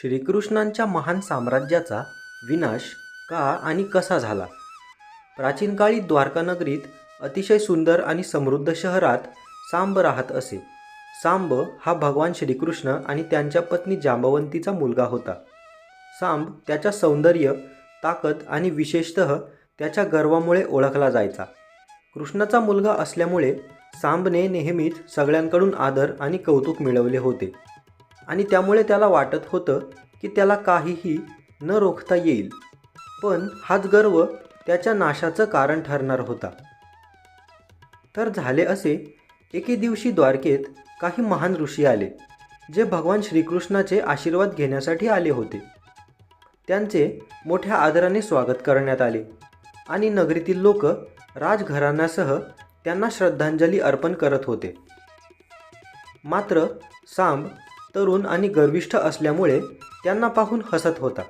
श्रीकृष्णांच्या महान साम्राज्याचा विनाश का आणि कसा झाला? प्राचीन काळी द्वारकानगरीत अतिशय सुंदर आणि समृद्ध शहरात सांब राहत असे. सांब हा भगवान श्रीकृष्ण आणि त्यांच्या पत्नी जांबवंतीचा मुलगा होता. सांब त्याच्या सौंदर्य ताकद आणि विशेषतः त्याच्या गर्वामुळे ओळखला जायचा. कृष्णाचा मुलगा असल्यामुळे सांबने नेहमीच सगळ्यांकडून आदर आणि कौतुक मिळवले होते. आणि त्यामुळे त्याला वाटत होतं की त्याला काहीही न रोखता येईल. पण हाच गर्व त्याच्या नाशाचं कारण ठरणार होता. तर झाले असे एके दिवशी द्वारकेत काही महान ऋषी आले जे भगवान श्रीकृष्णाचे आशीर्वाद घेण्यासाठी आले होते. त्यांचे मोठ्या आदराने स्वागत करण्यात आले आणि नगरीतील लोक राजघराण्यासह त्यांना श्रद्धांजली अर्पण करत होते. मात्र सांब तरुण आणि गर्विष्ठ असल्यामुळे त्यांना पाहून हसत होता.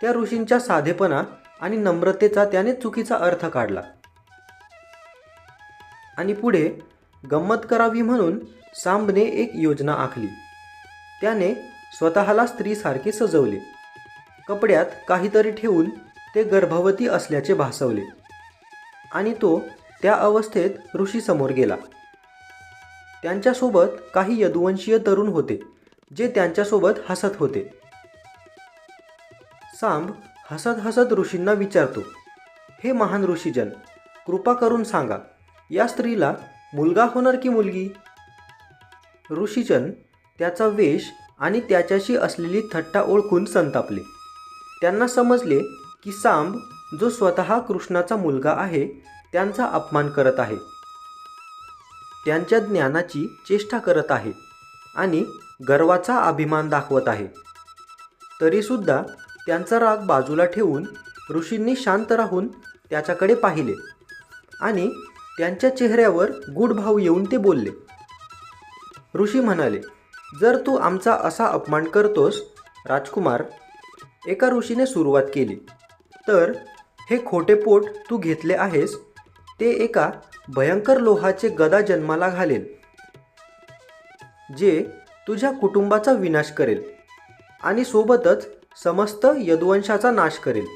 त्या ऋषींच्या साधेपणा आणि नम्रतेचा त्याने चुकीचा अर्थ काढला. आणि पुढे गंमत करावी म्हणून सांबने एक योजना आखली. त्याने स्वतःला स्त्रीसारखे सजवले. कपड्यात काहीतरी ठेवून ते गर्भवती असल्याचे भासवले. आणि तो त्या अवस्थेत ऋषीसमोर गेला. त्यांच्यासोबत काही यदुवंशीय तरुण होते जे त्यांच्यासोबत हसत होते. सांब हसत हसत ऋषींना विचारतो हे महान ऋषीजन कृपा करून सांगा या स्त्रीला मुलगा होणार की मुलगी? ऋषीजन त्याचा वेश आणि त्याच्याशी असलेली थट्टा ओळखून संतापले. त्यांना समजले की सांब जो स्वतः कृष्णाचा मुलगा आहे त्यांचा अपमान करत आहे. त्यांच्या ज्ञानाची चेष्टा करत आहे आणि गर्वाचा अभिमान दाखवत आहे. तरीसुद्धा त्यांचा राग बाजूला ठेवून ऋषींनी शांत राहून त्याच्याकडे पाहिले आणि त्यांच्या चेहऱ्यावर गूढ भाव येऊन ते बोलले. ऋषी म्हणाले जर तू आमचा असा अपमान करतोस राजकुमार एका ऋषीने सुरुवात केली तर हे खोटे पोट तू घेतले आहेस ते एका भयंकर लोहाचे गदा जन्माला घालेल जे तुझ्या कुटुंबाचा विनाश करेल आणि सोबतच समस्त यदुवंशाचा नाश करेल.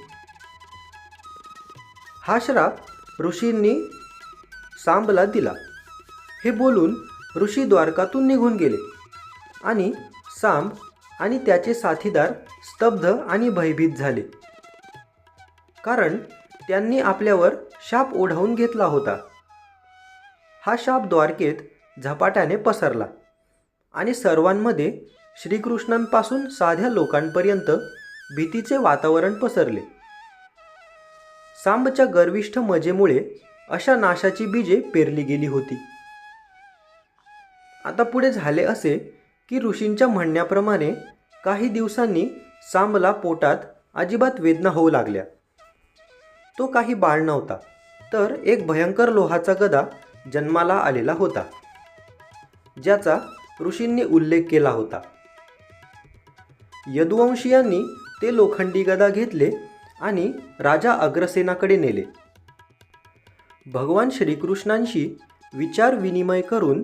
हा श्राप ऋषींनी सांबला दिला. हे बोलून ऋषी द्वारकातून निघून गेले आणि सांब आणि त्याचे साथीदार स्तब्ध आणि भयभीत झाले. कारण त्यांनी आपल्यावर शाप ओढावून घेतला होता. हा शाप द्वारकेत झपाट्याने पसरला आणि सर्वांमध्ये श्रीकृष्णांपासून साध्या लोकांपर्यंत भीतीचे वातावरण पसरले. सांबच्या गर्विष्ठ मजेमुळे अशा नाशाची बीजे पेरली गेली होती. आता पुढे झाले असे की ऋषींच्या म्हणण्याप्रमाणे काही दिवसांनी सांबला पोटात अजिबात वेदना होऊ लागल्या. तो काही बाळ नव्हता तर एक भयंकर लोहाचा गदा जन्माला आलेला होता ज्याचा ऋषींनी उल्लेख केला होता. यदुवंशीयांनी ते लोखंडी गदा घेतले आणि राजा अग्रसेनाकडे नेले. भगवान श्रीकृष्णांशी विचार विनिमय करून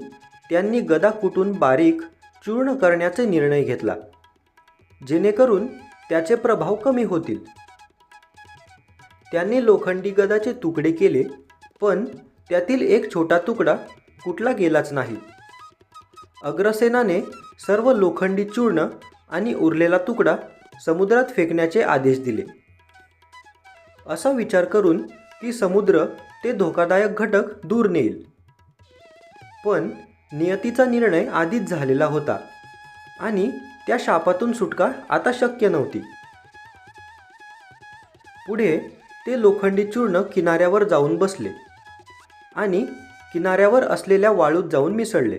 त्यांनी गदा कुटून बारीक चूर्ण करण्याचा निर्णय घेतला जेणेकरून त्याचे प्रभाव कमी होतील. त्यांनी लोखंडी गदाचे तुकडे केले पण त्यातील एक छोटा तुकडा कुठला गेलाच नाही. अग्रसेनाने सर्व लोखंडी चूर्ण आणि उरलेला तुकडा समुद्रात फेकण्याचे आदेश दिले. असा विचार करून की समुद्र ते धोकादायक घटक दूर नेईल. पण नियतीचा निर्णय आधीच झालेला होता आणि त्या शापातून सुटका आता शक्य नव्हती. पुढे ते लोखंडी चूर्ण किनाऱ्यावर जाऊन बसले. आणि किनाऱ्यावर असलेल्या वाळूत जाऊन मिसळले.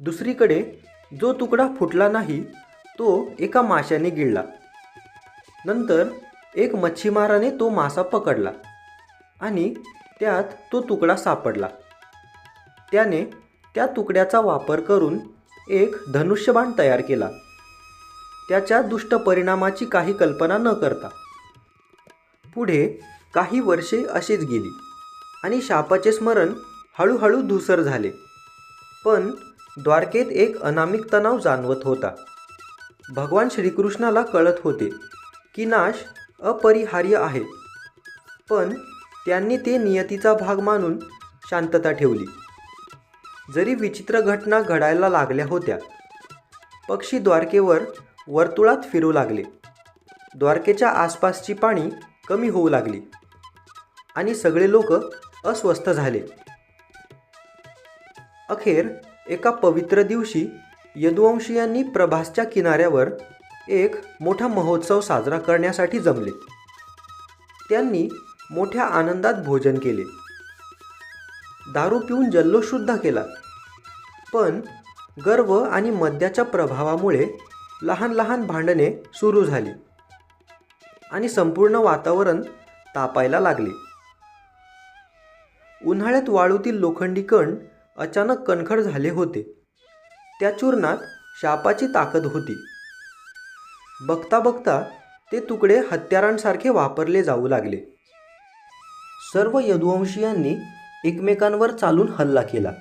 दुसरीकडे जो तुकडा फुटला नाही तो एका माशाने गिळला. नंतर एक मच्छीमाराने तो मासा पकडला आणि त्यात तो तुकडा सापडला. त्याने त्या तुकड्याचा वापर करून एक धनुष्यबाण तयार केला. त्याच्या दुष्ट परिणामाची काही कल्पना न करता. पुढे काही वर्षे अशीच गेली. आणि शापाचे स्मरण हळूहळू धुसर झाले. पण द्वारकेत एक अनामिक तणाव जाणवत होता. भगवान श्रीकृष्णाला कळत होते की नाश अपरिहार्य आहे. पण त्यांनी ते नियतीचा भाग मानून शांतता ठेवली. जरी विचित्र घटना घडायला लागल्या होत्या पक्षी द्वारकेवर वर्तुळात फिरू लागले. द्वारकेच्या आसपासची पाणी कमी होऊ लागली. आणि सगळे लोक अस्वस्थ झाले. अखेर एका पवित्र दिवशी यदुवंशीयांनी प्रभासच्या किनाऱ्यावर एक मोठा महोत्सव साजरा करण्यासाठी जमले. त्यांनी मोठ्या आनंदात भोजन केले. दारू पिऊन जल्लोषसुद्धा केला. पण गर्व आणि मद्याच्या प्रभावामुळे लहान लहान भांडणे सुरू झाली आणि संपूर्ण वातावरण तापायला लागले. उन्हाळ्यात वाळूतील लोखंडी कण अचानक कणखर झाले होते. त्या चूर्णात शापाची ताकद होती. बघता बघता ते तुकडे हत्यारांसारखे वापरले जाऊ लागले. सर्व यदुवंशीयांनी एकमेकांवर चालून हल्ला केला.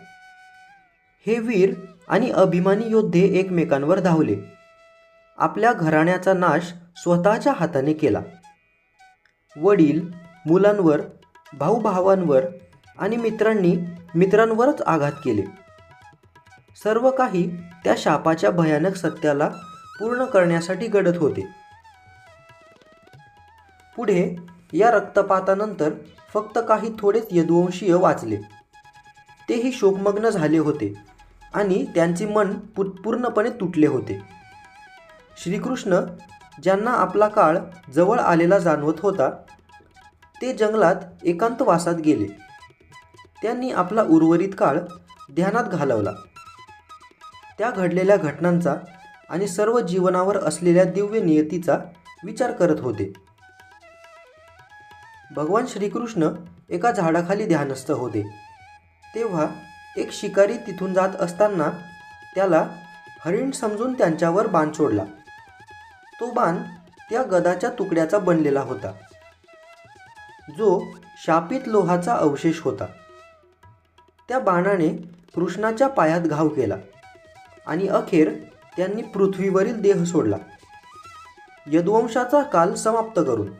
हे वीर आणि अभिमानी योद्धे एकमेकांवर धावले. आपल्या घराण्याचा नाश स्वतःच्या हाताने केला. वडील मुलांवर भाऊभावांवर आणि मित्रांनी मित्रांवरच आघात केले. सर्व काही त्या शापाच्या भयानक सत्याला पूर्ण करण्यासाठी घडत होते. पुढे या रक्तपातानंतर फक्त काही थोडेच यदुवंशीय वाचले. तेही शोकमग्न झाले होते आणि त्यांचे मन पू पूर्णपणे तुटले होते. श्रीकृष्ण ज्यांना आपला काळ जवळ आलेला जाणवत होता ते जंगलात एकांतवासात गेले. त्यांनी आपला उर्वरित काळ ध्यानात घालवला. त्या घडलेल्या घटनांचा आणि सर्व जीवनावर असलेल्या दिव्य नियतीचा विचार करत होते. भगवान श्रीकृष्ण एका झाडाखाली ध्यानस्थ होते. तेव्हा एक शिकारी तिथून जात असताना त्याला हरिण समजून त्यांच्यावर बाण सोडला. तो बाण त्या गदाच्या तुकड्याचा बनलेला होता. जो शापित लोहाचा अवशेष होता. त्या बाणाने कृष्णाच्या पायात घाव केला आणि अखेर त्यांनी पृथ्वीवरील देह सोडला. यदुवंशाचा काल समाप्त करून.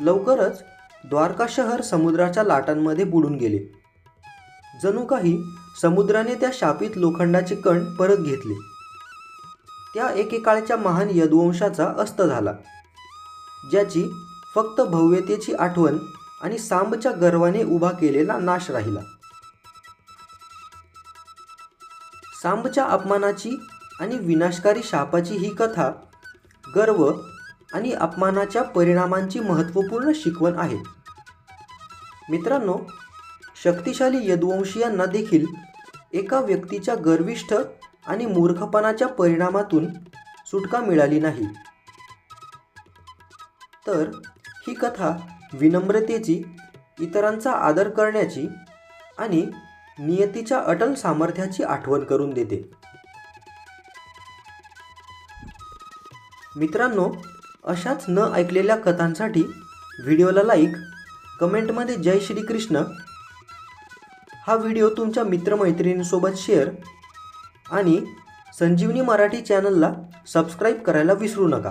लवकरच द्वारका शहर समुद्राच्या लाटांमध्ये बुडून गेले. जणू काही समुद्राने त्या शापित लोखंडाचे कण परत घेतले. त्या एकेकाळच्या महान यदुवंशाचा अस्त झाला ज्याची फक्त भव्यतेची आठवण आणि सांबच्या गर्वाने उभा केलेला नाश राहिला. सांबच्या अपमानाची आणि विनाशकारी शापाची ही कथा गर्व आणि अपमानाच्या परिणामांची महत्त्वपूर्ण शिकवण आहे. मित्रांनो शक्तिशाली यदुवंशीयांना देखील एका व्यक्तीच्या गर्विष्ठ आणि मूर्खपणाच्या परिणामातून सुटका मिळाली नाही. तर ही कथा विनम्रतेची इतरांचा आदर करण्याची आणि नियतीच्या अटल सामर्थ्याची आठवण करून देते. मित्रांनो अशाच न ऐकलेल्या कथांसाठी व्हिडिओला लाईक कमेंटमध्ये जय श्रीकृष्ण. हा व्हिडिओ तुमच्या मित्रमैत्रिणींसोबत शेअर आणि संजीवनी मराठी चॅनलला सबस्क्राईब करायला विसरू नका.